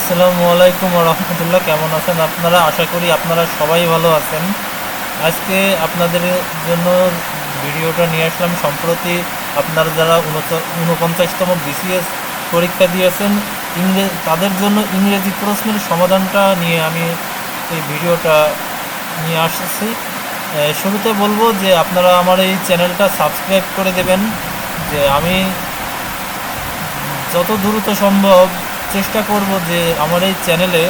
আসসালামু আলাইকুম রহমতুল্লাহ। কেমন আছেন আপনারা? আশা করি আপনারা সবাই ভালো আছেন। আজকে আপনাদের জন্য ভিডিওটা নিয়ে আসলাম। সম্প্রতি আপনারা যারা ঊনপঞ্চাশতম বিসিএস পরীক্ষা দিয়েছেন ইংরেজ তাদের জন্য ইংরেজি প্রশ্নের সমাধানটা নিয়ে আমি এই ভিডিওটা নিয়ে আসছি। শুরুতে বলব যে আপনারা আমার এই চ্যানেলটা সাবস্ক্রাইব করে দেবেন। যে আমি যত দ্রুত সম্ভব চেষ্টা করব যে আমার এই চ্যানেলে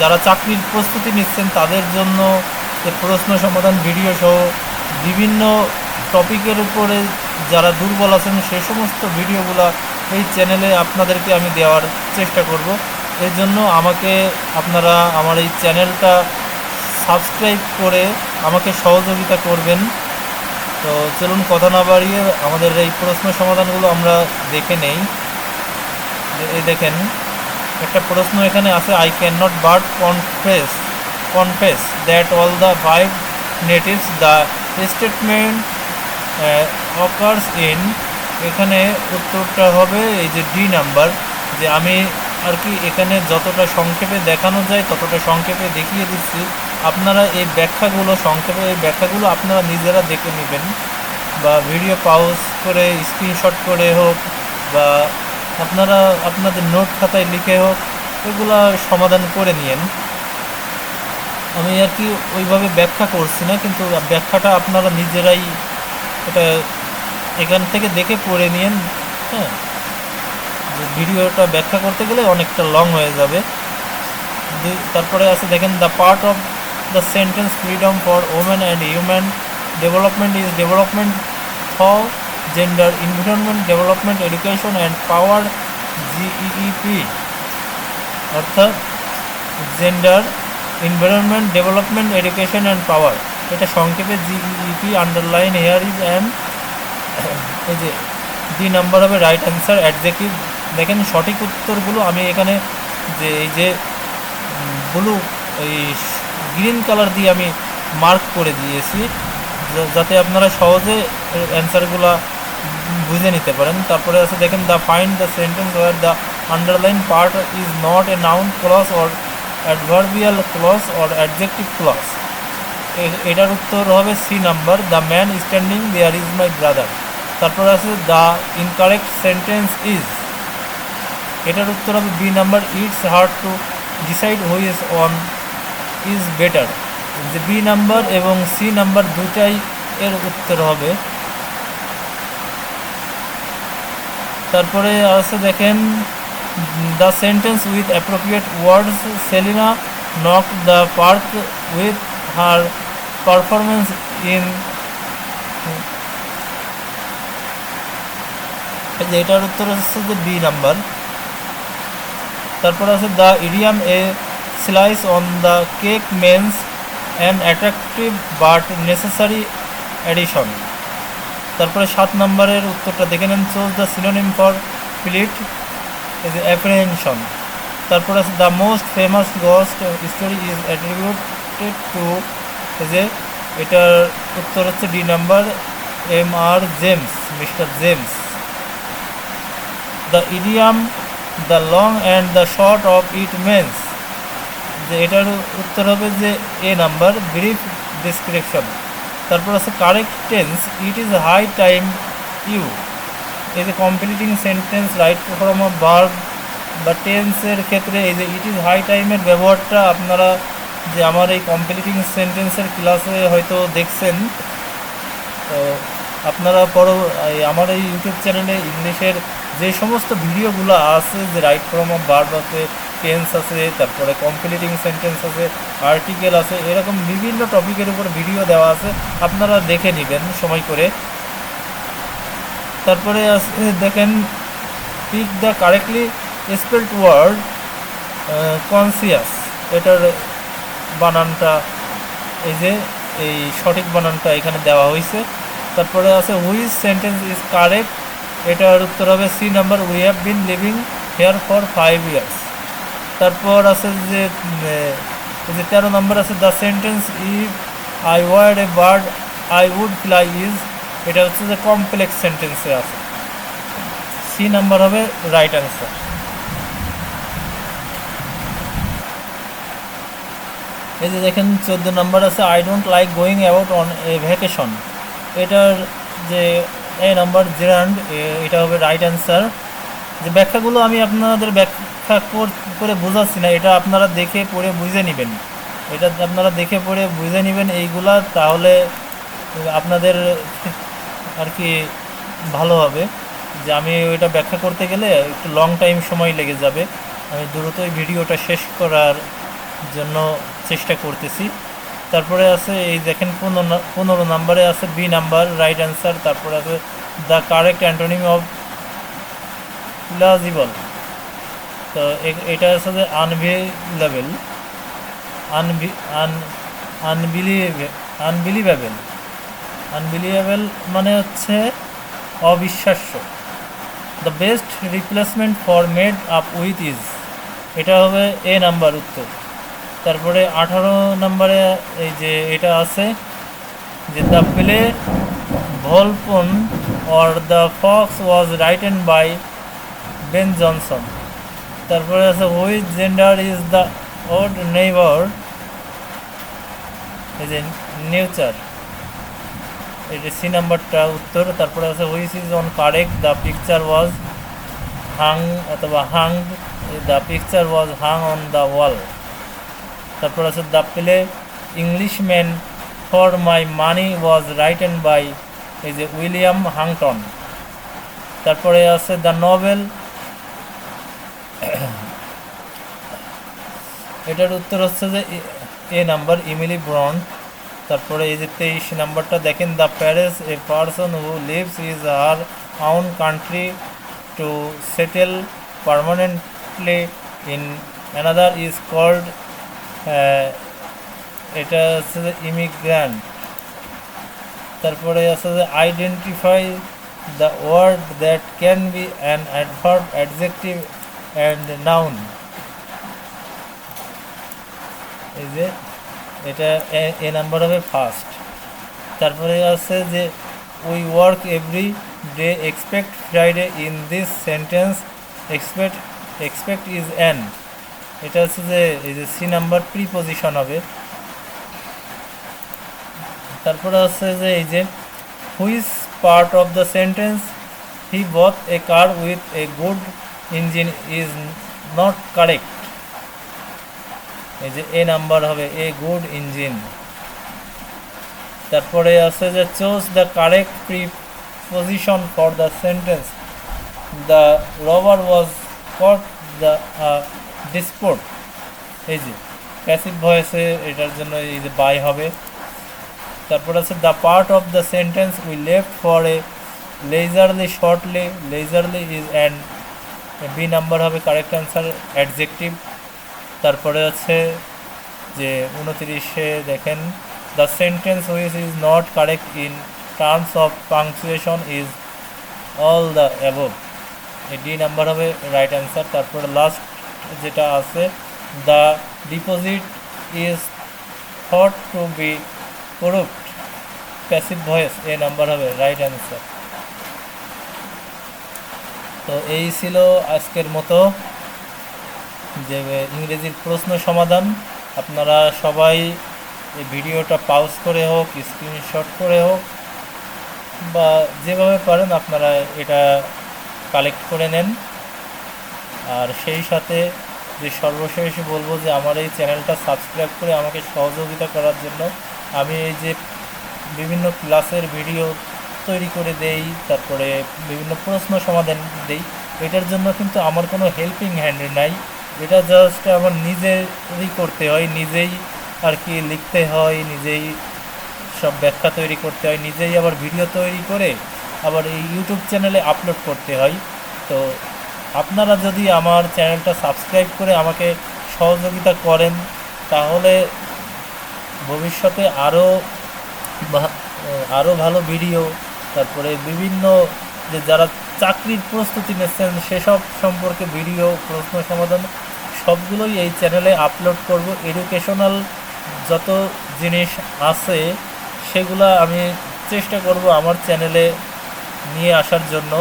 যারা চাকরির প্রস্তুতি নিচ্ছেন, তাদের জন্য প্রশ্ন সমাধান ভিডিও সহ বিভিন্ন টপিকের উপরে যারা দুর্বল আছেন, সে সমস্ত ভিডিওগুলো এই চ্যানেলে আপনাদেরকে আমি দেওয়ার চেষ্টা করব। এর জন্য আমাকে আপনারা আমার এই চ্যানেলটা সাবস্ক্রাইব করে আমাকে সহযোগিতা করবেন। তো চলুন, কথা না বাড়িয়ে আমাদের এই প্রশ্ন সমাধানগুলো আমরা দেখে নেই। এই দেখেন, একটা প্রশ্ন এখানে আছে I can not but confess confess that all the five natives the statement occurs in এখানে উত্তরটা হবে এই যে ডি নাম্বার যে আমি আর কি এখানে যতটা সংক্ষেপে দেখানো যায়, ততটা সংক্ষেপে দেখিয়ে দিচ্ছি। আপনারা এই ব্যাখ্যাগুলো, সংক্ষেপে এই ব্যাখ্যাগুলো আপনারা নিজেরা দেখে নেবেন। বা ভিডিও পাউজ করে স্ক্রিনশট করে হোক, বা আপনারা আপনাদের নোট খাতায় লিখে হোক, এগুলা সমাধান করে নিয়েন। আমি আর কি ওইভাবে ব্যাখ্যা করছি না, কিন্তু ব্যাখ্যাটা আপনারা নিজেরাই এটা এখান থেকে দেখে পড়ে নিয়েন হ্যাঁ। ভিডিওটা ব্যাখ্যা করতে গেলে অনেকটা লং হয়ে যাবে। তারপরে আছে দেখেন the part of the sentence freedom for women and human development is development the gender environment development education and power GEP অর্থাৎ gender environment development education and power এটা সংক্ষেপে GEP underline here is and এই যে D number হবে right answer adjective দেখেন সঠিক উত্তরগুলো আমি এখানে যে, এই যে ব্লু এই গ্রিন কালার দিয়ে আমি মার্ক করে দিয়েছি। যাতে আপনারা সহজে অ্যান্সারগুলো বুঝে নিতে পারেন। তারপরে আছে দেখেন the find the sentence where the underline part is not a noun clause or adverbial clause or adjective clause এটার উত্তর হবে C number the man standing there is my brother তারপর আছে দ্য ইনকারেক্ট সেন্টেন্স ইজ এটার উত্তর হবে B number it's hard to decide who is on is better যে B number এবং সি নাম্বার দুটাই এর উত্তর হবে। তারপরে আছে দেখেন the sentence with appropriate words Selina knock the park with her performance in এটার উত্তর হচ্ছে যে বি নাম্বার তারপর আছে the idiom a slice on the cake means an attractive but necessary addition তারপরে সাত নম্বরের উত্তরটা দেখে নেন choose the synonym for plight is apprehension তারপর আছে the most famous ghost story is attributed to যে এটার উত্তর হচ্ছে D number M R James mister James the idiom the long and the short of it means যে এটার উত্তর হবে যে এ নাম্বার ব্রিফ ডিসক্রিপশন তারপর আছে correct tense it is high time you এই যে completing sentence right form of verb বা টেন্সের ক্ষেত্রে এই যে ইট ইজ হাই টাইমের ব্যবহারটা আপনারা যে আমার এই কমপ্লিটিং সেন্টেন্সের ক্লাসে হয়তো দেখছেন, তো আপনারা পর আমার এই ইউটিউব চ্যানেলে ইংলিশের যে সমস্ত ভিডিওগুলো আছে, যে রাইট ফ্রম অফ ভার্ব আছে টেন্স আছে, তারপরে কমপ্লিটিং সেন্টেন্স আছে আর্টিকেল আছে, এরকম বিভিন্ন টপিকের উপর ভিডিও দেওয়া আছে, আপনারা দেখে নেবেন, সময় করে। তারপরে দেখেন pick the correctly spelled word conscious এটার বানানটা, এই যে, এই সঠিক বানানটা এখানে দেওয়া হয়েছে। তারপরে আছে হুইজ সেন্টেন্স ইজ কারেক্ট এটার উত্তর হবে C number we have been living here for five years তারপর আছে যে যে তেরো নম্বর আছে the sentence if I were a bird I would fly is এটা হচ্ছে যে কমপ্লেক্স সেন্টেন্সে আছে। সি নাম্বার হবে রাইট অ্যান্সার এই যে দেখেন, চোদ্দ নাম্বার আছে I don't like going about on a vacation এটার যে, এ নাম্বার জেরান্ড এটা হবে রাইট অ্যান্সার যে ব্যাখ্যাগুলো আমি আপনাদের ব্যাখ্যা কর- বোঝাচ্ছি না, এটা আপনারা দেখে পড়ে বুঝে নেবেন। এটা আপনারা দেখে পড়ে বুঝে নেবেন এইগুলা, তাহলে আপনাদের আর কি ভালো হবে। যে আমি ওইটা ব্যাখ্যা করতে গেলে একটু লং টাইম সময় লেগে যাবে। আমি দ্রুতই ভিডিওটা শেষ করার জন্য চেষ্টা করতেছি। তারপরে আছে এই দেখেন পনেরো পনেরো নাম্বারে আছে বি নাম্বার রাইট অ্যান্সার তারপরে আছে the correct antonym of plausible তো এটা আছে যে আনভিলেবেল আনবি আন আনবিলিভে আনবিলিভেবল আনবিলিভেবল মানে হচ্ছে অবিশ্বাস্য। The best replacement for made up with is এটা হবে এ নাম্বার উত্তর। তারপরে আঠারো নম্বরে এই যে এটা আছে, যে the play Volpone or the fox was written by Ben Jonson তারপরে আছে which gender is the odd neighbour এই যে নেচার এটা সি নাম্বারটা উত্তর। তারপরে আছে which is on correct the picture was hung অথবা Hang the picture was Hang on the wall তারপর আছে the play Englishman for my money was written by এই যে উইলিয়াম হাংটন তারপরে আছে দ্য নভেল এটার উত্তর হচ্ছে যে এ- নাম্বার, ইমিলি ব্রন্ড তারপরে এই যে তেইশ নাম্বারটা, দেখেন, the phrase, a person who leaves is our own country to settle permanently in another is called এটা হচ্ছে যে ইমিগ্রান্ট তারপরে আছে যে identify the word that can be an adverb adjective and noun এই যে, এটা এ- নাম্বার হবে ফার্স্ট তারপরে আছে যে we work every day expect Friday in this sentence expect expect is an এটা হচ্ছে যে, এই যে সি নাম্বার প্রিপোজিশন হবে। তারপরে আছে যে, এই যে which part of the sentence he bought a car with a good engine is not correct এই যে এ নাম্বার হবে এ গুড ইঞ্জিন তারপরে আছে যে choose the correct preposition for the sentence the robber was caught the ডিসপোর্ট এই যে passive ভয়েসে এটার জন্য এই যে বাই হবে। তারপর আছে the part of the sentence we left for a leisurely shortly leisurely is and B number হবে কারেক্ট অ্যান্সার অ্যাডজেক্টিভ তারপরে আছে যে উনতিরিশে দেখেন the sentence which is not correct in terms of punctuation is all the above D number হবে right answer তারপরে last যেটা আছে the deposit is thought to be corrupt passive voice A number হবে রাইট অ্যান্সার তো এই ছিল আজকের মতো যে ইংরেজির প্রশ্ন সমাধান। আপনারা সবাই এই ভিডিওটা পাউজ করে হোক স্ক্রিনশট করে হোক, বা যেভাবে পারেন আপনারা এটা কালেক্ট করে নেন। আর সেই সাথে যে সর্বশেষ বলব যে আমার এই চ্যানেলটা সাবস্ক্রাইব করে আমাকে সহযোগিতা করার জন্য আমি এই যে বিভিন্ন ক্লাসের ভিডিও তৈরি করে দেই, তারপরে বিভিন্ন প্রশ্ন সমাধান দেই। এটার জন্য কিন্তু আমার কোনো হেল্পিং হ্যান্ড নাই। এটা জাস্ট আমার নিজেরই করতে হয়, নিজেই আর কি লিখতে হয়, নিজেই সব ব্যাখ্যা তৈরি করতে হয়, নিজেই আবার ভিডিও তৈরি করে আবার এই ইউটিউব চ্যানেলে আপলোড করতে হয়। তো আপনারা যদি আমার চ্যানেলটা সাবস্ক্রাইব করে আমাকে সহযোগিতা করেন, তাহলে ভবিষ্যতে আরও আরও ভালো ভিডিও তারপরে বিভিন্ন যে যারা চাকরির প্রস্তুতি নিচ্ছেন, সেসব সম্পর্কে ভিডিও, প্রশ্ন, সমাধান সবগুলোই এই চ্যানেলে আপলোড করব। এডুকেশনাল যত জিনিস আছে, সেগুলা আমি চেষ্টা করব আমার চ্যানেলে নিয়ে আসার জন্য।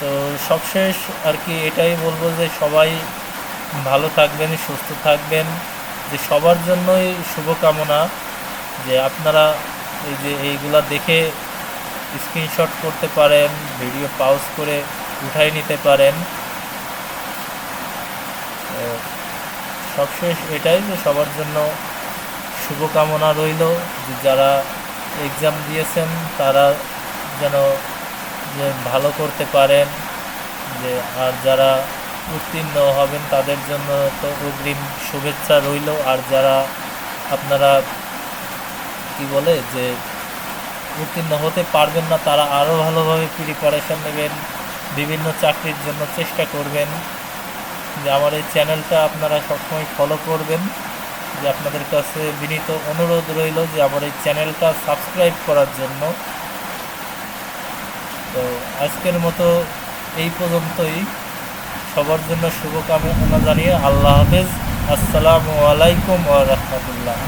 তো সবশেষ আর কি এটাই বলব যে সবাই ভালো থাকবেন, সুস্থ থাকবেন, যে সবার জন্যই শুভকামনা, যে আপনারা এই যে এইগুলা দেখে স্ক্রিনশট করতে পারেন ভিডিও পাউজ করে উঠাই নিতে পারেন। সবশেষ এটাই যে সবার জন্য শুভকামনা রইল যে যারা এক্সাম দিয়েছেন, তারা যেন যে ভালো করতে পারেন, যে আর যারা উত্তীর্ণ হবেন তাদের জন্য তো অগ্রিম শুভেচ্ছা রইল। আর যারা আপনারা কি বলে যে উত্তীর্ণ হতে পারবেন না, তারা আরও ভালোভাবে প্রিপারেশন নেবেন, বিভিন্ন চাকরির জন্য চেষ্টা করবেন। যে আমার এই চ্যানেলটা আপনারা সবসময় ফলো করবেন। যে আপনাদের কাছে বিনীত অনুরোধ রইল যে আমার এই চ্যানেলটা সাবস্ক্রাইব করার জন্য। তো আজকের মতো এই পর্যন্তই। সবার জন্য শুভকামনা জানিয়ে আল্লাহ হাফেজ। আসসালামু আলাইকুম ওয়া রাহমাতুল্লাহ।